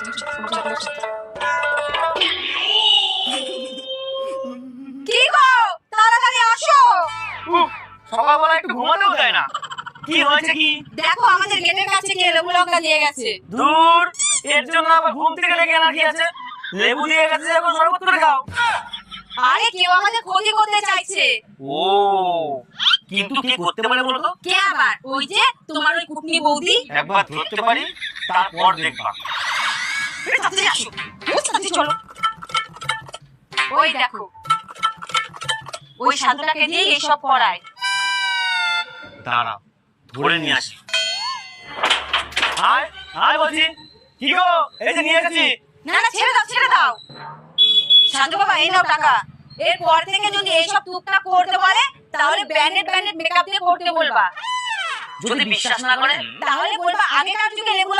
কি গো? তাড়াতাড়ি আসো। সকালবেলা একটু ঘুমাতেও দেয় না। কি হয়েছে কি? দেখো আমাদের গেটের কাছে কে লেবু লঙ্কা দিয়ে গেছে। দূর এর জন্য আবার ঘুম থেকে লেগে না আছে? লেবু দিয়ে গেছে এখন শরবত করে খাও। আরে কেউ আমাদের ক্ষতি করতে চাইছে। ও কিন্তু কি করতে পারে বলো তো? কে আবার? ওই যে তোমার ওই কুটনি বৌদি। একবার ধরতে পারি তারপর দেখবা আসো তাড়াতাড়ি চলো। ওই দেখো। ওই সাধুটাকে দিয়ে এসব করায় দাঁড়াও ধরে নিয়ে আসি। আয় আয় বলছি কি গো? এই যে নিয়ে এসেছি। না না ছেড়ে দাও ছেড়ে দাও। শান্ত বাবা এই নাও টাকা। এরপর থেকে যদি এইসব টুকটাক করতে বলে তাহলে ব্যান্ডেড ব্যান্ডেড মেকআপ দিয়ে করতে বলবা। যদি বিশ্বাস না করে তাহলে বলবা আগেকার যুগে লেবু